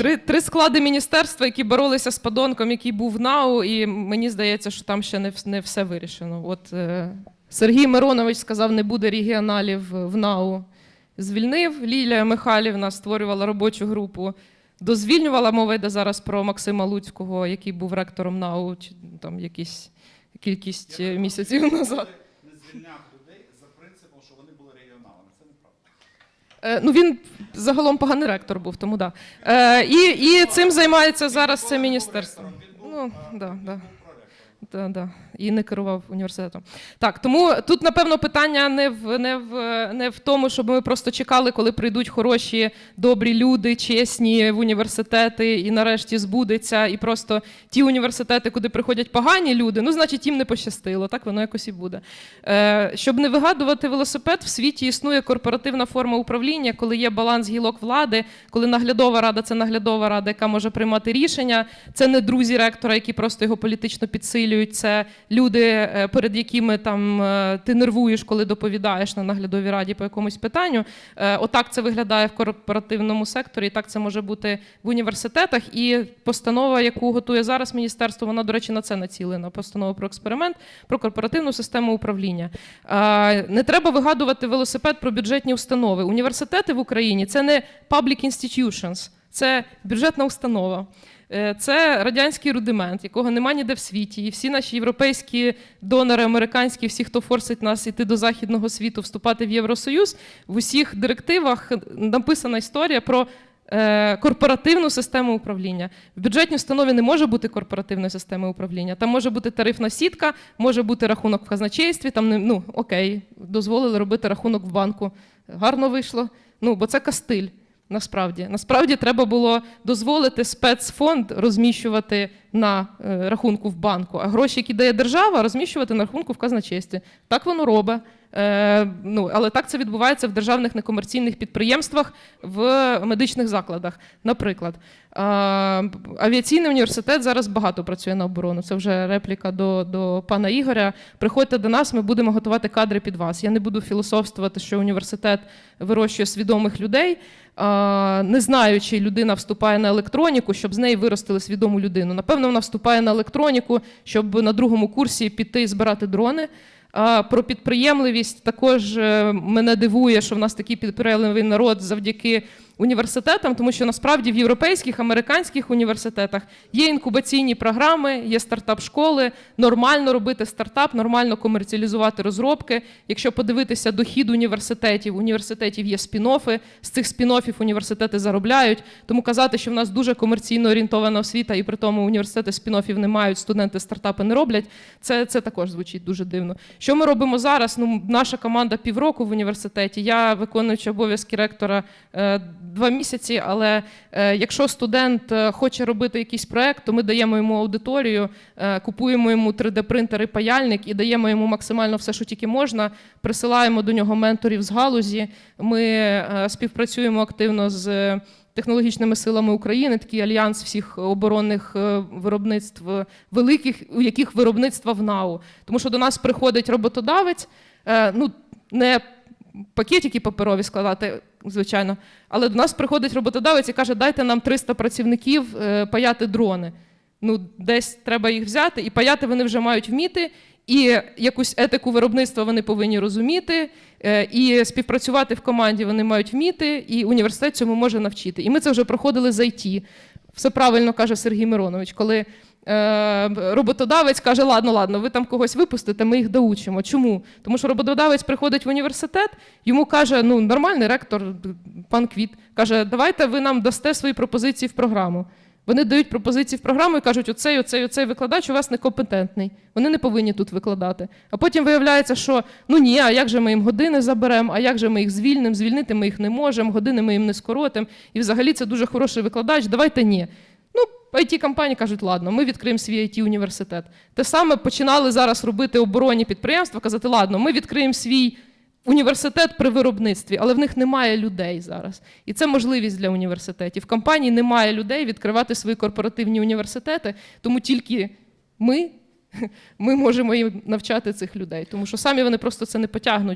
Три, три склади міністерства, які боролися з подонком, який був в НАУ, і мені здається, що там ще не, не все вирішено. От е, Сергій Миронович сказав, не буде регіоналів в НАУ. Звільнив. Лілія Михайлівна створювала робочу групу. Дозвільнювала мова йде зараз про Максима Луцького, який був ректором НАУ, чи там якісь кількість е, місяців назад. не звільняв людей за принципом, що вони були регіоналами. Це неправда. Е, ну він загалом поганий ректор був, тому да. Е, і, і цим займається зараз це міністерство. Ну, да, да. Да, да. І не керував університетом. Так, тому тут, напевно, питання не в, не, в, не в тому, щоб ми просто чекали, коли прийдуть хороші, добрі люди, чесні в університети, і нарешті збудеться. І просто ті університети, куди приходять погані люди, ну, значить, їм не пощастило. Так воно якось і буде. Е, щоб не вигадувати велосипед, в світі існує корпоративна форма управління, коли є баланс гілок влади, коли наглядова рада це наглядова рада, яка може приймати рішення. Це не друзі ректора, які просто його політично підсилюють. Це люди, е, перед якими там е, ти нервуєш, коли доповідаєш на наглядовій раді по якомусь питанню. Е, Отак це виглядає в корпоративному секторі. і Так це може бути в університетах. І постанова, яку готує зараз міністерство, вона, до речі, на це націлена. Постанова про експеримент, про корпоративну систему управління. Не треба вигадувати велосипед про бюджетні установи. Університети в Україні це не public institutions, це бюджетна установа. Е, Це радянський рудимент, якого нема ніде в світі. І всі наші європейські донори, американські, всі, хто форсить нас іти до західного світу, вступати в Євросоюз, в усіх директивах написана історія про е, корпоративну систему управління. В бюджетній установі не може бути корпоративної системи управління. Там може бути тарифна сітка, може бути рахунок в казначействі. Там не ну окей, дозволили робити рахунок в банку. Гарно вийшло. Ну бо це кастиль. Насправді, насправді треба було дозволити спецфонд розміщувати на е, рахунку в банку, а гроші, які дає держава, розміщувати на рахунку в казначействі. Так воно робить. Е, ну, але так це відбувається в державних некомерційних підприємствах в медичних закладах. Наприклад, Е, авіаційний університет зараз багато працює на оборону. Це вже репліка до, до пана Ігоря. Приходьте до нас, ми будемо готувати кадри під вас. Я не буду філософствувати, що університет вирощує свідомих людей. Е, Не знаю, чи людина вступає на електроніку, щоб з неї виростили свідому людину. Напевно, вона вступає на електроніку, щоб на другому курсі піти і збирати дрони. Про підприємливість також е, мене дивує, що в нас такий підприємливий народ завдяки університетам, тому що насправді в європейських, американських університетах є інкубаційні програми, є стартап-школи. Нормально робити стартап, нормально комерціалізувати розробки. Якщо подивитися дохід університетів, університетів є спін-оффи, з цих спін-оффів університети заробляють. Тому казати, що в нас дуже комерційно орієнтована освіта, і при тому університети спін-оффів не мають, студенти стартапи не роблять. Це, це також звучить дуже дивно. Що ми робимо зараз? Ну, наша команда півроку в університеті. Я виконуючи обов'язки ректора е, два місяці. Але е, якщо студент е, хоче робити якийсь проект, то ми даємо йому аудиторію, е, купуємо йому 3D-принтер і паяльник і даємо йому максимально все, що тільки можна. Присилаємо до нього менторів з галузі. Ми співпрацюємо активно з. Технологічними силами України такий альянс всіх оборонних виробництв великих, у яких виробництва в НАУ. Тому що до нас приходить роботодавець, ну не пакетики паперові складати, звичайно, але до нас приходить роботодавець і каже: дайте нам 300 працівників е, паяти дрони. Ну, десь треба їх взяти, і паяти вони вже мають вміти. І якусь етику виробництва вони повинні розуміти, е, і співпрацювати в команді вони мають вміти, і університет цьому може навчити. І ми це вже проходили з IT. Все правильно каже Сергій Миронович, коли роботодавець каже: Ладно, ладно, ви там когось випустите, ми їх доучимо. Чому? Тому що роботодавець приходить в університет, йому каже: ну, нормальний ректор, пан Квіт, каже, давайте ви нам дасте свої пропозиції в програму. Вони дають пропозиції в програму і кажуть, оцей, оцей, оцей викладач у вас некомпетентний. Вони не повинні тут викладати. А потім виявляється, що ну ні, а як же ми їм години заберемо, а як же ми їх звільнимо, звільнити ми їх не можемо, години ми їм не скоротимо. І взагалі це дуже хороший викладач, давайте ні. Ну, it компанії кажуть, ладно, ми відкриємо свій it університет. Те саме починали зараз робити оборонні підприємства, казати, ладно, ми відкриємо свій університет при виробництві, але в них немає людей зараз. І це можливість для університетів. В компанії немає людей відкривати свої корпоративні університети, тому тільки ми, ми можемо їм навчати цих людей, тому що самі вони просто це не потягнуть.